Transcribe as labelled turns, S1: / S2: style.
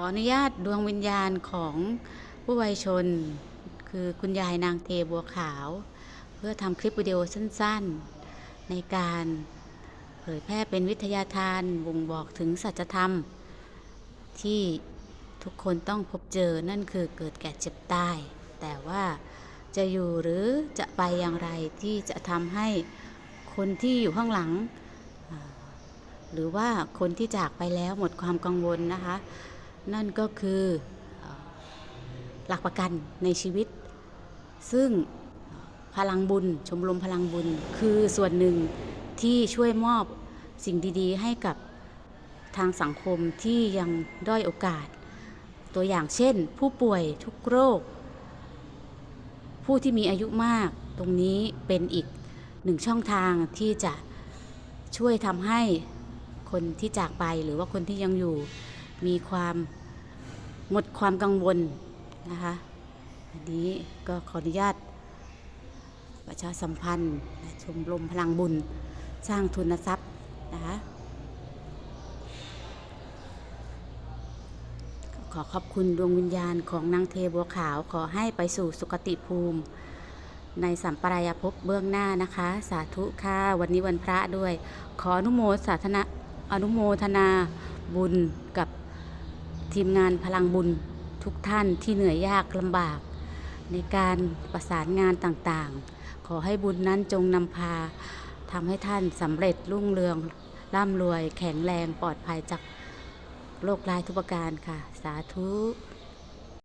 S1: ออนุญาตดวงวิญญาณของผู้วัยชน คือคุณยายนางเทบัวขาว เพื่อทำคลิปวิดีโอสั้นๆ ในการเผยแพร่เป็นวิทยาทานบ่งบอกถึงสัจธรรม ที่ทุกคนต้องพบเจอนั่นคือเกิดแก่เจ็บตาย แต่ว่าจะอยู่หรือจะไปอย่างไรที่จะทำให้คนที่อยู่ข้างหลัง หรือว่าคนที่จากไปแล้วหมดความกังวลนะคะ นั่นก็คือหลักประกันในชีวิต ซึ่งพลังบุญชมรมพลังบุญคือส่วนหนึ่งที่ช่วยมอบสิ่งดีๆ ให้กับทางสังคมที่ยังด้อยโอกาส ตัวอย่างเช่น ผู้ป่วยทุกโรค ผู้ที่มีอายุมากตรงนี้เป็นอีกหนึ่งช่องทางที่จะช่วยทำให้คนที่จากไปหรือว่าคนที่ยังอยู่มีความ หมดความกังวลนะคะอันนี้ก็ขออนุญาตประชาสัมพันธ์ชมรมพลังบุญสร้างทุนทรัพย์นะคะขอขอบคุณดวงวิญญาณของนางเทบัวขาวขอให้ไปสู่สุคติภูมิ ในสัมปรายภพเบื้องหน้านะคะ สาธุค่ะวันนี้วันพระด้วย ขออนุโมสาธนาอนุโมทนาบุญกับ ทีมงานพลังบุญทุกท่านที่เหนื่อยยากลำบาก ในการประสานงานต่างๆ ขอให้บุญนั้นจงนำพาทำให้ท่านสำเร็จรุ่งเรืองร่ำรวย แข็งแรงปลอดภัยจากโรคร้ายทุกประการค่ะ สาธุ